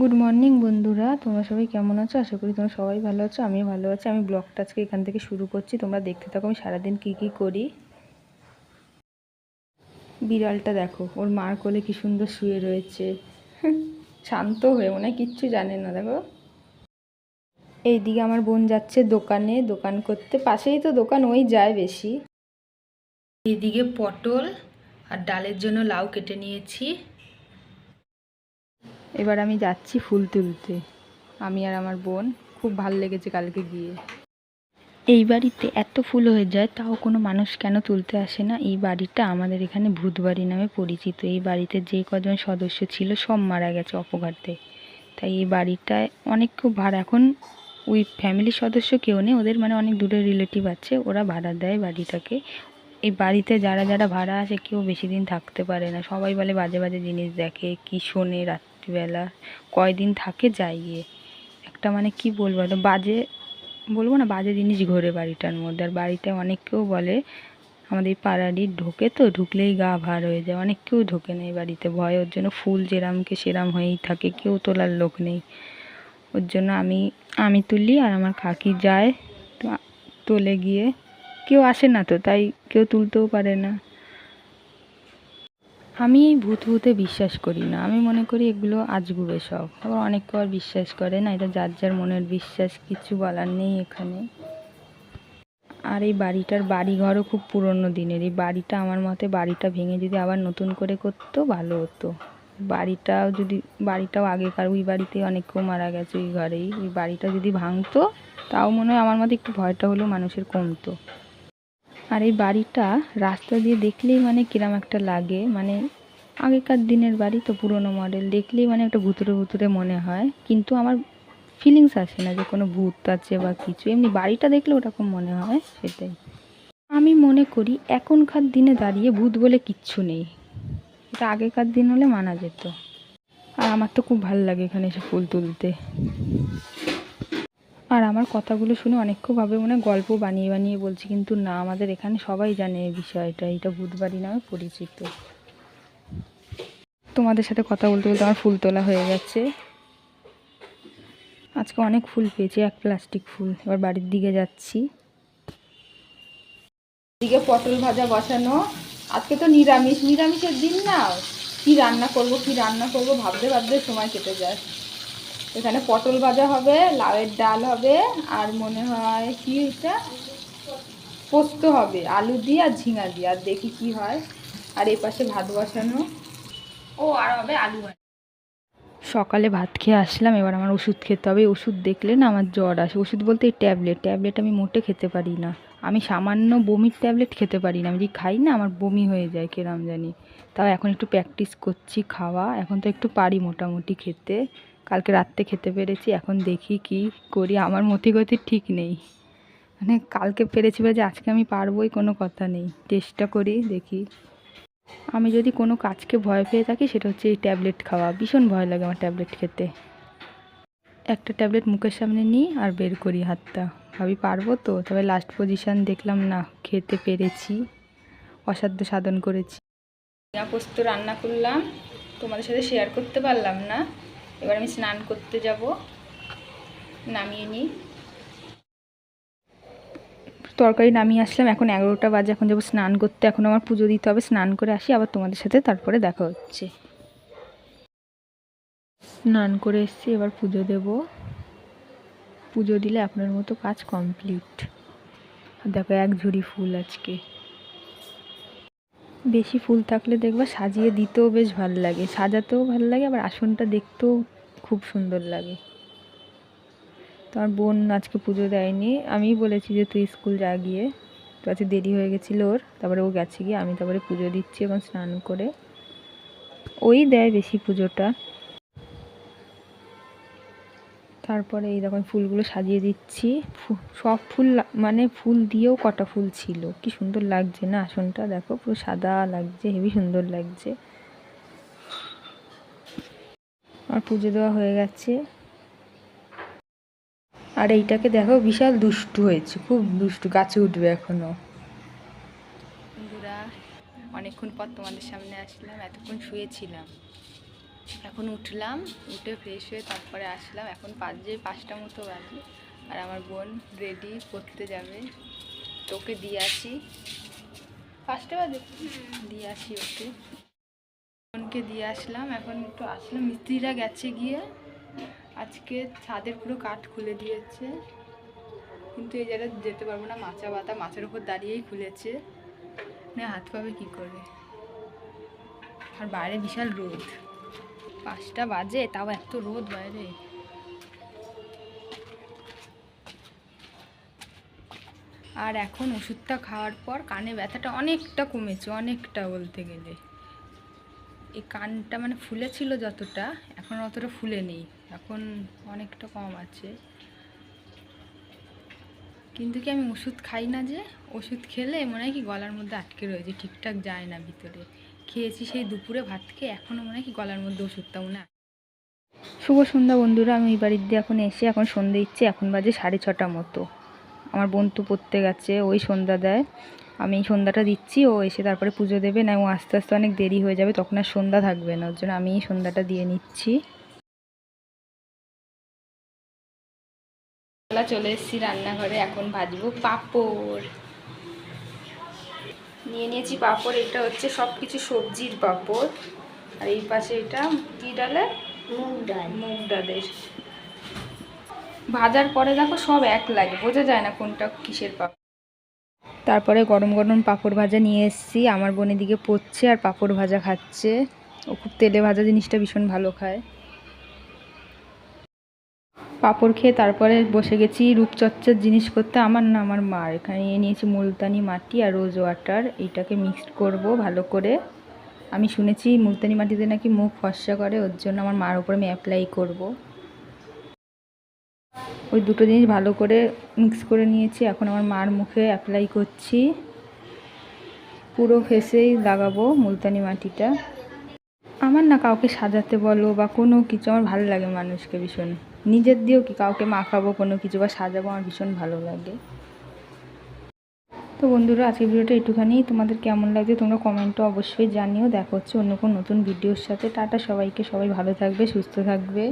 Good morning বন্ধুরা। তোমরা সবাই কেমন আছো? আশা করি তোমরা সবাই ভালো আছো, আমিও ভালো আছি। আমি ব্লগটা আজকে এখান থেকে শুরু করছি। তোমরা দেখতে থাকো, আমি সারাদিন কী কী করি। বিড়ালটা দেখো, ওর মার কোলে কি সুন্দর শুয়ে রয়েছে। শান্ত হয়ে, মনে হয় কিচ্ছু জানে না, দেখো। এইদিকে আমার বোন যাচ্ছে দোকানে, দোকান করতে। পাশেই তো দোকান, ওই যায় বেশি। এদিকে পটল আর ডালের জন্য লাউ কেটে নিয়েছি। এবার আমি যাচ্ছি ফুল তুলতে। আমি আর আমার বোন খুব ভালো লেগেছে কালকে গিয়ে। এই বাড়িতে এত ফুল হয়ে যায়, তাও কোনো মানুষ কেন তুলতে আসে না? এই বাড়িটা আমাদের এখানে ভূত বাড়ি নামে পরিচিত। এই বাড়িতে যে কজন সদস্য ছিল সব মারা গেছে অপঘাতে। তাই এই বাড়িটায় অনেক খুব ভাড়া। এখন ওই ফ্যামিলির সদস্য কেউ নেই, ওদের মানে অনেক দূরের রিলেটিভ আছে, ওরা ভাড়া দেয় বাড়িটাকে। এই বাড়িতে যারা যারা ভাড়া আসে, কেউ বেশি দিন থাকতে পারে না। সবাই বলে বাজে বাজে জিনিস দেখে, কি শোনে রাত্রিবেলা, কয়দিন থাকে যায় গিয়ে। একটা মানে কি বলব, একটা বাজে, বলব না বাজে জিনিস ঘোরে বাড়িটার মধ্যে। আর বাড়িতে অনেক কেউ বলে, আমাদের পাড়ারই ঢোকে তো, ঢুকলেই গা ভার হয়ে যায়। অনেক কেউ ঢোকে না এই বাড়িতে, ভয়। ওর জন্য ফুল যেরামকে সেরাম হয়েই থাকে, কেউ তোলার লোক নেই। ওর জন্য আমি আমি তুলি আর আমার কাকি যায়, তো তোলে গিয়ে। কেউ আসে না তো, তাই কেউ তুলতেও পারে না। আমি এই ভূত ভূতে বিশ্বাস করি না। আমি মনে করি এগুলো আজগুবে সব। আবার অনেক আর বিশ্বাস করে না, এটা যার যার মনের বিশ্বাস, কিছু বলার নেই এখানে। আর এই বাড়িটার বাড়িঘরও খুব পুরনো দিনের। এই বাড়িটা আমার মতে বাড়িটা ভেঙে যদি আবার নতুন করে করতো, ভালো হতো। বাড়িটাও যদি, বাড়িটাও আগেকার, ওই বাড়িতে অনেক কেউ মারা গেছে ওই ঘরেই। ওই বাড়িটা যদি ভাঙতো, তাও মনে হয় আমার মতে একটু ভয়টা হলেও মানুষের কমতো। আর এই বাড়িটা রাস্তা দিয়ে দেখলেই মানে কিরম একটা লাগে। মানে আগেকার দিনের বাড়ি তো পুরনো মডেল দেখলেই মানে একটা ভুতুরে ভুতুরে মনে হয়। কিন্তু আমার ফিলিংস আসে না যে কোনো ভূত আছে বা কিছু। এমনি বাড়িটা দেখলে ওরকম মনে হয়, সেটাই। আমি মনে করি এখনকার দিনে দাঁড়িয়ে ভূত বলে কিচ্ছু নেই। এটা আগেকার দিন হলে মানা যেত। আর আমার তো খুব ভালো লাগে এখানে এসে ফুল তুলতে। আর আমার কথাগুলো শুনে অনেক ভাবে মনে গল্প বানিয়ে বানিয়ে বলছি, কিন্তু না, আমাদের এখানে সবাই জানে এই বিষয়টা। এটা ভূতবাড়ি নামে পরিচিত। তোমাদের সাথে কথা বলতে বলতে আমার ফুল তোলা হয়ে গেছে। আজকে অনেক ফুল পেয়েছি, এক প্লাস্টিক ফুল। এবার বাড়ির দিকে যাচ্ছি। দিকে পটল ভাজা বসানো। আজকে তো নিরামিষ। নিরামিষের দিন না। কি রান্না করব, কি রান্না করব, ভাবতে ভাবতে সময় কেটে যায়। এখানে পটল ভাজা হবে, লাউয়ের ডাল হবে, আর মনে হয় কি এটা? পোস্ত হবে, আলু দিয়ে আর ঝিঙা দিয়ে, আর দেখি কি হয়। আর এই পাশে ভাত বসানো। ও, আর হবে আলু সকালে ভাত খেয়ে আসলাম, এবার আমার ওষুধ খেতে হবে। ওষুধ দেখলে না আমার জ্বর আসে। ওষুধ বলতে এই ট্যাবলেট। ট্যাবলেট আমি মোটে খেতে পারি না। আমি সামান্য বমির ট্যাবলেট খেতে পারি না। আমি যদি খাই না, আমার বমি হয়ে যায়, কেরাম জানি। তাও এখন একটু প্র্যাকটিস করছি খাওয়া। এখন তো একটু পারি মোটামুটি খেতে। কালকে রাত্রে খেতে পেরেছি, এখন দেখি কি করি, আমার মতিগতি ঠিক নেই। মানে কালকে পেরেছি যে আজকে আমি পারবোই কোনো কথা নেই, চেষ্টা করি দেখি। আমি যদি কোনো কাজকে ভয় পেয়ে থাকি, সেটা হচ্ছে এই ট্যাবলেট খাওয়া, ভীষণ ভয় লাগে আমার ট্যাবলেট খেতে। একটা ট্যাবলেট মুখের সামনে নিই আর বের করি হাতটা। ভাবি পারব তো, তবে লাস্ট পজিশান দেখলাম না, খেতে পেরেছি, অসাধ্য সাধন করেছি। পোস্ত রান্না করলাম, তোমাদের সাথে শেয়ার করতে পারলাম না। এবার আমি স্নান করতে যাব। নামিয়ে নিই। তরকারি নামিয়ে আসলাম। এখন এগারোটা বাজে, এখন যাব স্নান করতে। এখন আমার পুজো দিতে হবে। স্নান করে আসি, আবার তোমাদের সাথে তারপরে দেখা হচ্ছে। স্নান করে এসছি, এবার পুজো দেব। পুজো দিলে আপনার মতো কাজ কমপ্লিট দেখো, এক ঝুড়ি ফুল আজকে। বেশি ফুল থাকলে দেখবা সাজিয়ে দিতেও বেশ ভালো লাগে। সাজাতেও ভালো লাগে, আবার আসনটা দেখতেও খুব সুন্দর লাগে। তোমার বোন আজকে পুজো দেয়নি। আমিই বলেছি যে তুই স্কুল যা গিয়ে। তো আজকে দেরি হয়ে গেছিল ওর। তারপরে ও গেছে গিয়ে। আমি তারপরে পুজো দিচ্ছি এবং স্নান করে। ওই দেয় বেশি পুজোটা। তারপরে এই দেখুন ফুলগুলো সাজিয়ে দিচ্ছি। সব ফুল মানে ফুল দিয়েও কটা ফুল ছিল। কি সুন্দর লাগছে না আসনটা। দেখো পুরো সাদা লাগছে, হেভি সুন্দর লাগছে। আর পুজো দেওয়া হয়ে গেছে। আর এইটাকে দেখো বিশাল দুষ্টু হয়েছে খুব দুষ্টু গাছে উঠবে এখনও। বন্ধুরা অনেকক্ষণ পর তোমাদের সামনে আসলাম এতক্ষণ শুয়েছিলাম। এখন উঠলাম উঠে ফ্রেশ হয়ে তারপরে আসলাম। এখন বাজে পাঁচটা মতো বাজে আর আমার বোন রেডি করতে যাবে। তোকে দিয়ে আসি। পাঁচটা বাজে? দিয়ে আসি ওকে। বোনকে দিয়ে আসলাম। এখন একটু আসলাম। মিস্ত্রিরা গেছে গিয়ে। আজকে ছাদের পুরো কাঠ খুলে দিয়েছে। কিন্তু এই জায়গায় যেতে পারব না। মাচা বাতা মাছের উপর দাঁড়িয়েই খুলেছে। না, হাত পাবে কী করে? আর বাইরে বিশাল রোদ। পাঁচটা বাজে, তাও এত রোদ বাইরে। আর এখন ওষুধটা খাওয়ার পর কানে ব্যথাটা অনেকটা কমেছে, অনেকটা বলতে গেলে। এই কানটা মানে ফুলেছিল যতটা, এখন অতটা ফুলে নেই। এখন অনেকটা কম আছে। কিন্তু কি আমি ওষুধ খাই না যে? ওষুধ খেলে মনে হয় কি গলার মধ্যে আটকে রয়েছে, ঠিকঠাক যায় না ভিতরে। খেয়েছি সেই দুপুরে ভাত খেয়ে এখনও মনে হয় কি গলার মধ্যে ওষুধটা মনে হয় শুভ সন্ধ্যা বন্ধুরা, আমি এই বাড়ির দিয়ে এখন এসে এখন সন্ধে দিচ্ছি, এখন বাজে সাড়ে ছটা মতো। আমার বন্ধু পড়তে গেছে, ওই সন্ধ্যা দেয়। আমি সন্ধ্যাটা দিচ্ছি ও এসে তারপরে পুজো দেবে। না ও আস্তে আস্তে অনেক দেরি হয়ে যাবে তখন আর সন্ধ্যা থাকবে না। ওর জন্য আমি সন্ধ্যাটা দিয়ে নিচ্ছি। বেলা চলে এসেছি রান্নাঘরে এখন ভাজবো পাঁপড়। নিয়ে নিয়েছি পাঁপড় এটা হচ্ছে সব কিছু সবজির পাঁপড়। আর এই পাশে এটা কি ডালে মুগ ডাল। মুগ ডালের। ভাজার পরে দেখো সব এক লাগে বোঝা যায় না কোনটা কিসের পাপড়। তারপরে গরম গরম পাঁপড় ভাজা নিয়ে এসেছি। আমার বোনের দিকে পড়ছে আর পাঁপড় ভাজা খাচ্ছে। ও খুব তেলে ভাজা জিনিসটা ভীষণ ভালো খায়। পাঁপড় খেয়ে তারপরে বসে গেছি রূপচর্চার জিনিস করতে। আমার না আমার মার। এখানে নিয়ে নিয়েছি মুলতানি মাটি আর রোজ ওয়াটার। এইটাকে মিক্সড করব ভালো করে। আমি শুনেছি মুলতানি মাটিতে নাকি মুখ ফর্সা করে, ওর জন্য আমার মার উপরে আমি অ্যাপ্লাই করব। ওই দুটো জিনিস ভালো করে মিক্স করে নিয়েছি। এখন আমার মার মুখে অ্যাপ্লাই করছি। পুরো ফেসেই লাগাবো মুলতানি মাটিটা। আমার না কাউকে সাজাতে বলো বা কোনো কিছু, আমার ভালো লাগে মানুষকে ভীষণ। নিজের দিয়েও কি কাউকে মাখাবো কোনো কিছু বা সাজাবো আমার ভীষণ ভালো লাগে। তো বন্ধুরা, আজকের ভিডিওটা একটুখানি তোমাদের কেমন লাগছে তোমরা কমেন্টও অবশ্যই জানিও। দেখা হচ্ছে অন্য কোনো নতুন ভিডিওর সাথে। টাটা সবাইকে। সবাই ভালো থাকবে, সুস্থ থাকবে।